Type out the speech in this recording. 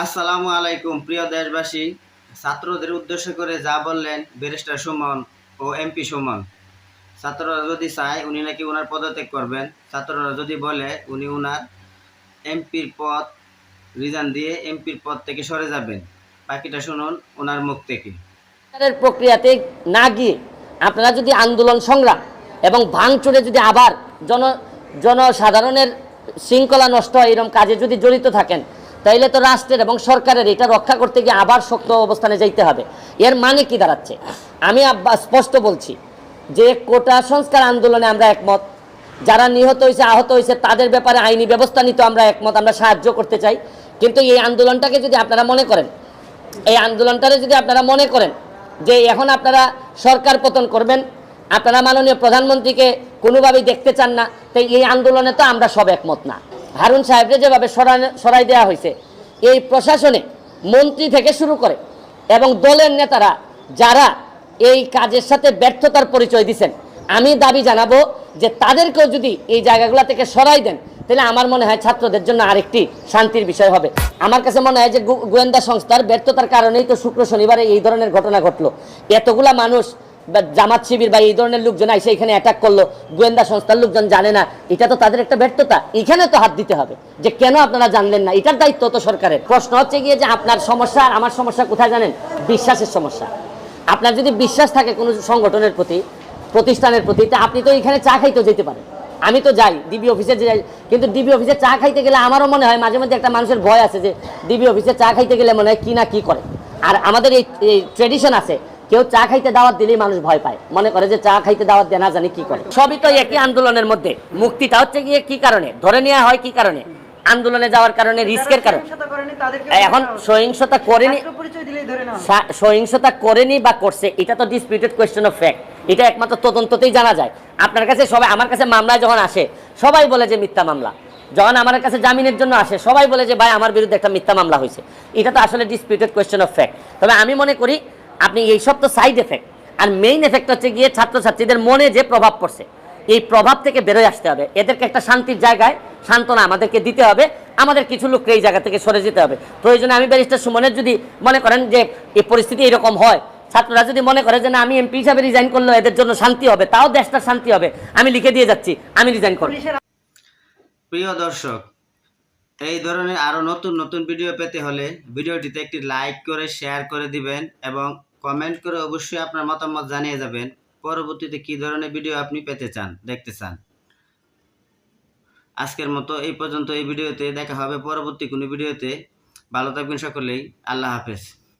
আসসালামু আলাইকুম, প্রিয় দেশবাসী। ছাত্রদের উদ্দেশ্য করে যা বললেন ব্যারিস্টার সুমন ও এমপি সুমন। ছাত্ররা যদি চায়, উনি নাকি ওনার পদত্যাগ করবেন। ছাত্ররা যদি বলে, উনি ওনার এমপির পদ, রিজাইন দিয়ে এমপির পদ থেকে সরে যাবেন। বাকিটা শুনুন ওনার মুখ থেকে। প্রক্রিয়াতে না গিয়ে আপনারা যদি আন্দোলন সংগ্রাম এবং ভাঙচুরে যদি আবার জন জনসাধারণের শৃঙ্খলা নষ্ট হয় এরকম কাজে যদি জড়িত থাকেন তাইলে তো রাষ্ট্রের এবং সরকারের এটা রক্ষা করতে গিয়ে আবার শক্ত অবস্থানে যাইতে হবে। এর মানে কি দাঁড়াচ্ছে? আমি স্পষ্ট বলছি যে কোটা সংস্কার আন্দোলনে আমরা একমত। যারা নিহত হয়েছে আহত হয়েছে তাদের ব্যাপারে আইনি ব্যবস্থা নিতে আমরা একমত, আমরা সাহায্য করতে চাই। কিন্তু এই আন্দোলনটাকে যদি আপনারা মনে করেন, এই আন্দোলনটারে যদি আপনারা মনে করেন যে এখন আপনারা সরকার পতন করবেন, আপনারা মাননীয় প্রধানমন্ত্রীকে কোনোভাবেই দেখতে চান না, তাই এই আন্দোলনে তো আমরা সব একমত না। হারুন সাহেবকে যেভাবে সরাই দেওয়া হয়েছে, এই প্রশাসনে মন্ত্রী থেকে শুরু করে এবং দলের নেতারা যারা এই কাজের সাথে ব্যর্থতার পরিচয় দিচ্ছেন আমি দাবি জানাব যে তাদেরকেও যদি এই জায়গাগুলো থেকে সরাই দেন, তাহলে আমার মনে হয় ছাত্রদের জন্য আরেকটি শান্তির বিষয় হবে। আমার কাছে মনে হয় যে গোয়েন্দা সংস্থার ব্যর্থতার কারণেই তো শুক্র শনিবারে এই ধরনের ঘটনা ঘটলো। এতগুলা মানুষ জামাত শিবির বা এই ধরনের লোকজন এসে এখানে অ্যাটাক করল, গোয়েন্দা সংস্থার লোকজন জানে না, এটা তো তাদের একটা ব্যর্থতা। এখানে তো হাত দিতে হবে যে কেন আপনারা জানলেন না? এটার দায়িত্ব তো সরকারের। প্রশ্ন হচ্ছে গিয়ে যে আপনার সমস্যা আর আমার সমস্যা কোথায় জানেন? বিশ্বাসের সমস্যা। আপনার যদি বিশ্বাস থাকে কোনো সংগঠনের প্রতি, প্রতিষ্ঠানের প্রতি, তা আপনি তো এখানে চা খাইতেও যেতে পারেন। আমি তো যাই, ডিবি অফিসে যাই, কিন্তু ডিবি অফিসে চা খাইতে গেলে আমারও মনে হয় মাঝে মধ্যে একটা মানুষের ভয় আছে যে, ডিবি অফিসে চা খাইতে গেলে মনে হয় কি না কি করে। আর আমাদের এই ট্রেডিশন আছে কেউ চা খাইতে দাওয়াত দিলেই মানুষ ভয় পায়। মনে করে যে চা খাইতে দাওয়াত দেয় না জানি কি করে। সবই তো একই আন্দোলনের মধ্যে। মুক্তিটা হচ্ছে গিয়ে কি কারণে? ধরে নেওয়া হয় কি কারণে? আন্দোলনে যাওয়ার কারণে রিস্কের কারণে। এখন সহিংসতা করেনি সহিংসতা করেনি বা করছে এটা তো ডিসপিউটেড কোয়েশ্চেন অফ ফ্যাক্ট এটা একমাত্র তদন্ততেই জানা যায়। আপনার কাছে সবাই আমার কাছে মামলা যখন আসে সবাই বলে যে মিথ্যা মামলা। যখন আমার কাছে জামিনের জন্য আসে সবাই বলে যে ভাই আমার বিরুদ্ধে একটা মিথ্যা মামলা হয়েছে। এটা তো আসলে ডিসপিউটেড কোয়েশ্চেন অফ ফ্যাক্ট তবে আমি মনে করি আপনি এই সব তো সাইড এফেক্ট আর মেইন এফেক্ট হচ্ছে গিয়ে ছাত্রছাত্রীদের মনে যে প্রভাব পড়ছে এই প্রভাব থেকে বেরোয় আসতে হবে। এদেরকে একটা শান্তির জায়গায় সান্ত্বনা আমাদেরকে দিতে হবে। আমাদের কিছু লোককে এই জায়গা থেকে সরে যেতে হবে। প্রয়োজনে আমি ব্যারিস্টার সুমনের যদি মনে করেন যে এই পরিস্থিতি এরকম হয় ছাত্ররা যদি মনে করে যে না আমি এমপি হিসাবে রিজাইন করলে এদের জন্য শান্তি হবে তাও দেশটা শান্তি হবে। আমি লিখে দিয়ে যাচ্ছি আমি রিজাইন করব। পুলিশের প্রিয় দর্শক এই ধরনের আরও নতুন নতুন ভিডিও পেতে হলে ভিডিওটিতে একটি লাইক করে শেয়ার করে দিবেন এবং কমেন্ট করে অবশ্যই আপনার মতামত জানিয়ে যাবেন। পরবর্তীতে কী ধরনের ভিডিও আপনি পেতে চান, দেখতে চান? আজকের মতো এই পর্যন্ত এই ভিডিওতে দেখা হবে পরবর্তী কোনো ভিডিওতে। ভালো থাকবেন সকলেই। আল্লাহ হাফেজ।